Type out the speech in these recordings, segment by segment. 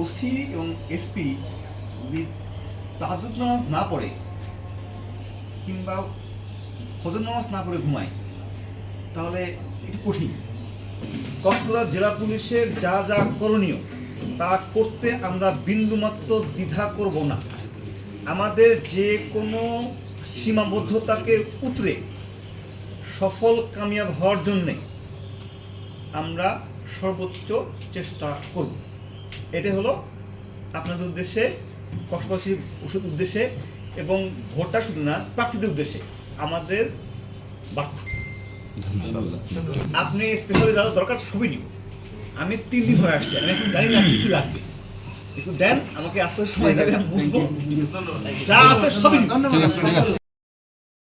OC এবং SP তাহাজুদ নামাজ না পড়ে কিংবা ফজর নামাজ না পড়ে ঘুমায়, তাহলে একটু কঠিন। কক্সবাজার জেলা পুলিশের যা যা করণীয়, তা করতে আমরা বিন্দুমাত্র দ্বিধা করব না। আমাদের যে কোনো সীমাবদ্ধতাকে উতরে সফল কামিয়াব হওয়ার জন্যে আমরা সর্বোচ্চ চেষ্টা করব। এটা হলো আপনাদের উদ্দেশ্যে কক্সবাসীর ওষুধ উদ্দেশ্যে এবং ভোটটা শুধু না প্রার্থীদের উদ্দেশ্যে আমাদের বার্তা। আপনি স্পেশালি যারা দরকার সবই নিব। আমি তিন দিন ধরে আসছি আমি জানি না কি লাগবে। একটু দেন আমাকে আস্তে সময় যাবে আমি বুঝব যা আছে সবই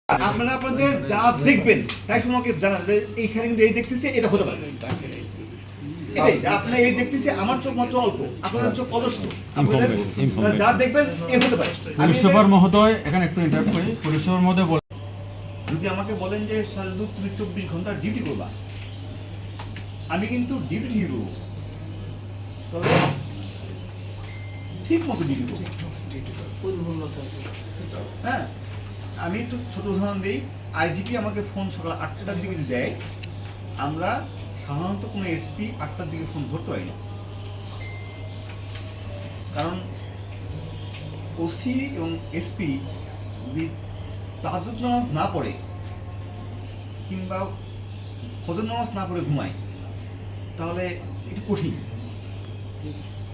আপনারা আপনাদের যা দেখবেন তাই জানান যে এইখানে কিন্তু এই দেখতেছে এটা হতে পারে। এটাই যে এই দেখতেছে আমার চোখ মাত্র অল্প আপনাদের চোখ অজস্র। আপনাদের যা দেখবেন এ হতে পারে। আমি পুলিশ সুপার মহোদয় এখানে একটু ইন্টারাপ্ট করি। পুলিশ সুপার মহোদয় বল যদি আমাকে বলেন যে তুমি চব্বিশ ঘণ্টা ডিউটি করবা? আমি কিন্তু ডিউটি ঠিক তবে ঠিক মতো ডিউটি করব। হ্যাঁ আমি একটু ছোট উদাহরণ দিই। আইজিপি আমাকে ফোন সকাল আটটার দিকে দেয়। আমরা সাধারণত কোনো এসপি আটটার দিকে ফোন ধরতে পারি না। কারণ ওসি এবং এসপি তাহাজুদ নামাজ না পড়ে কিংবা ফজর নামাজ না পড়ে ঘুমায়, তাহলে একটু কঠিন।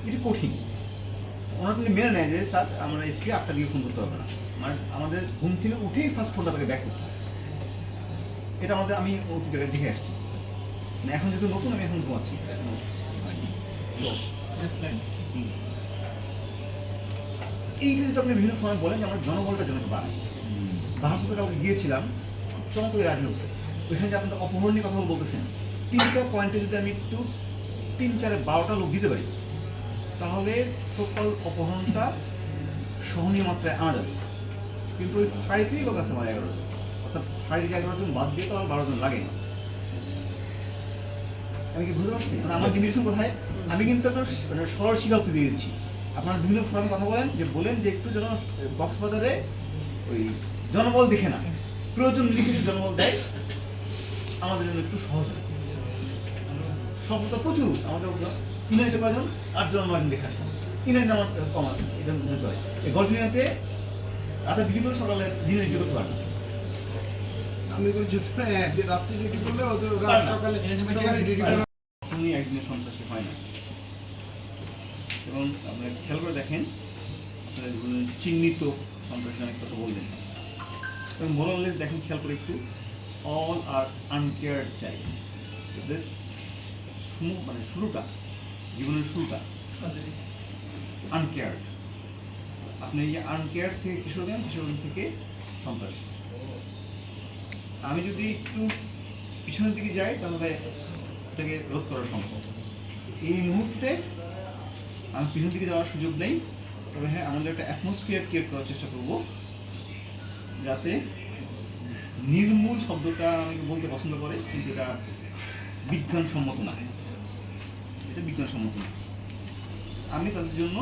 একটু কঠিন। ওনারা কিন্তু মেনে নেয় যে, স্যার, আমরা এসপি আটটা দিকে ফোন করতে হবে না। মানে আমাদের ঘুম থেকে উঠেই ফার্স্ট ফোনটা তাকে ব্যাক করতে হয়। এটা আমাদের, আমি অতি জায়গায় দেখে আসছি। মানে এখন যেহেতু নতুন আমি এখন ঘুমাচ্ছি। এখনও এইটা যদি আপনি বিভিন্ন সময় বলেন যে আমরা জনবলটা যেন একটু বাড়াই বাহার কালকে গিয়েছিলাম চমৎকার রাজি হচ্ছে। ওইখানে যে আপনার অপহরণ নিয়ে কথা বলতেছেন তিনটা পয়েন্টে যদি আমি একটু তিন চারে বারোটা লোক দিতে পারি তাহলে সকল অপহরণটা সহনীয় মাত্রায় আনা যাবে। কিন্তু ওই ফাঁড়িতেই লোক আছে আমার এগারো জন। অর্থাৎ ফাঁড়ির এগারো জন বাদ দিয়ে তো আমার বারো জন লাগে না। আমি কি বুঝতে পারছি মানে আমার ডিমিশন কোথায়? আমি কিন্তু একটা মানে সরল স্বীকারোক্তি দিয়ে দিচ্ছি। আপনারা বিভিন্ন ফোরামে কথা বলেন, যে বলেন যে একটু যেন কক্সবাজারে ওই জনবল দেখে না। প্রয়োজন লিখে জনবল দেয়, আমাদের জন্য একটু সহজ হয়। সফলতা প্রচুর, আমাদের ইনাইতে কয়জন আটজন নয়জন দেখে আসলাম। ইনাইতে আমার কম আছে এটা চলে এই গর্জনিয়াতে রাতে করে সকালে দিনে ডিউটি করতে আমি বলছি হ্যাঁ রাত্রি ডিউটি করলে ও তো রাত। সকালে ডিউটি পারে করে না। কখনোই একদিনে সন্ত্রাসী হয় না। এবং আপনারা খেয়াল করে দেখেন চিহ্নিত সন্ত্রাসী অনেক কথা বললেন। এবং মোরালেস দেখেন খেয়াল করে একটু অল আর আনকেয়ার চাই। এদের মানে শুরুটা জীবনের শুরুটা আনকেয়ার আপনি এই যে আনকেয়ার থেকে কিশোরগঞ্জ কিশোরগঞ্জ থেকে সন্ত্রাসী। আমি যদি একটু পিছনের দিকে যাই, তাহলে তাকে রোধ করা সম্ভব। এই মুহূর্তে আমি পিছন দিকে যাওয়ার সুযোগ নেই, তবে হ্যাঁ আমাদের একটা অ্যাটমসফিয়ার ক্রিয়েট করার চেষ্টা করব। যাতে নির্মূল শব্দটা অনেকে বলতে পছন্দ করে, কিন্তু এটা বিজ্ঞানসম্মত না। এটা বিজ্ঞানসম্মত না। আমি তাদের জন্য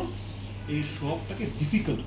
এই সবটাকে ডিফিকাল্ট